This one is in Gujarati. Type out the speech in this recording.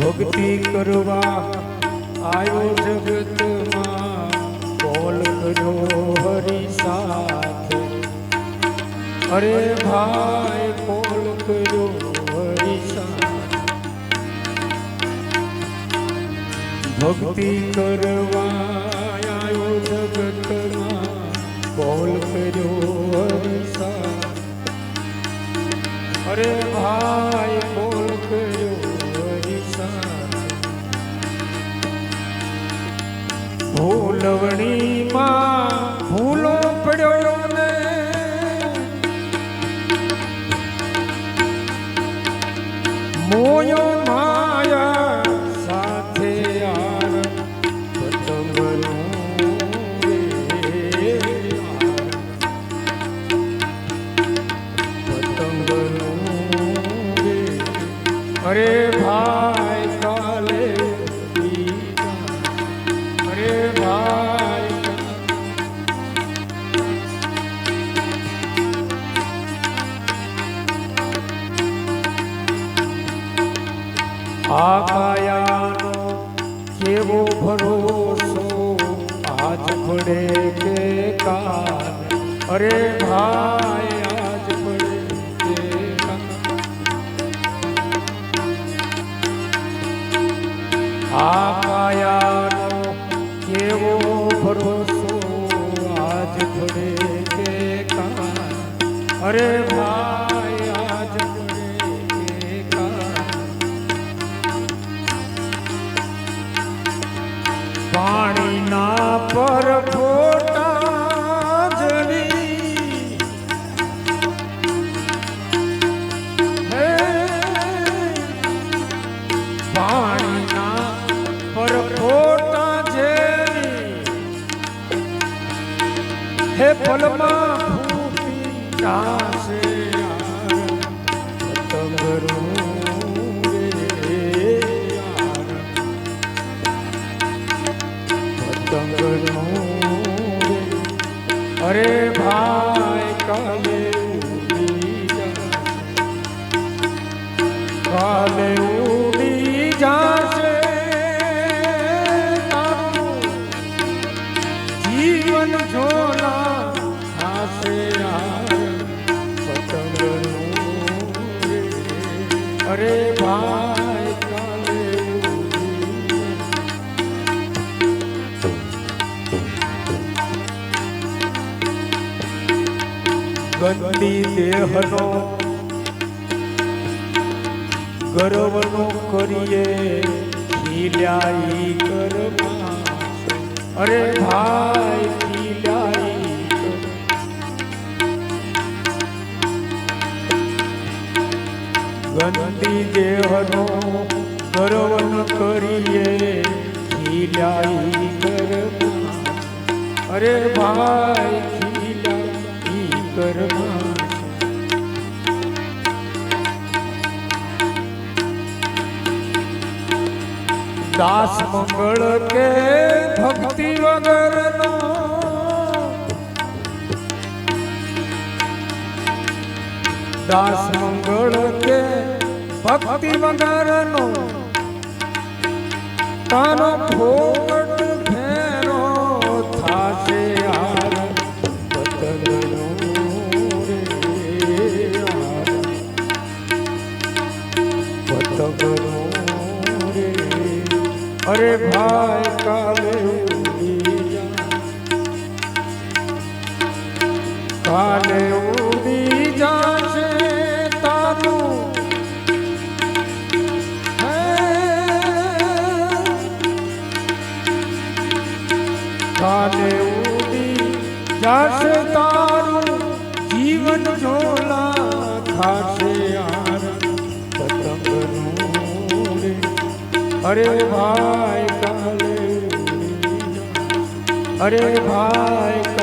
ભક્તિ કરવા આવ્યો જગતમાં. કોલ કર્યો હરી સાથે. અરે ભાઈ કોલ કર્યો હરી સાથે. ભક્તિ કરવા આવ્યો જગતમાં. કોલ કર્યો હરી સાથે. અરે ભૂલવણીમાં ભૂલો પડ્યો ને મોયો માયા સાથે યાર પતંગનું. અરે ભાઈ આ કાયાનો કેવો ભરોસો? આજ પડે કે કાલ? અરે ભાઈ, આજ પડે કે આ કાયાનો કેવો ભરોસો? આજ પડે કે કાલ? અરે ભાઈ પાણીના પર ફોટા હે પાણીના પર ફોટા જેવી હે પલમાં ફૂટી જાશે અરે ભાઈ કાલે કાલે ગંદી દેહનો ગર્વનો કરીએ, ખીલાઈ કરમાં અરે ભાઈ, ખીલાઈ. ગંદી દેહનો ગર્વન કરીએ, ખીલાઈ કરમાં અરે ભાઈ કરમાં દાસ મંગળ કે ભક્તિ વગરનો. દાસ મંગળ કે ભક્તિ વગરનો. તારો ફોકટ અરે ભાઈ કાલે ઉડી કાલે ઉડી જાશે તારું કાલે ઉડી જાશે તારું. જીવન ઝોલા ખાશે. અરે ભાઈ કાલે. અરે ભાઈ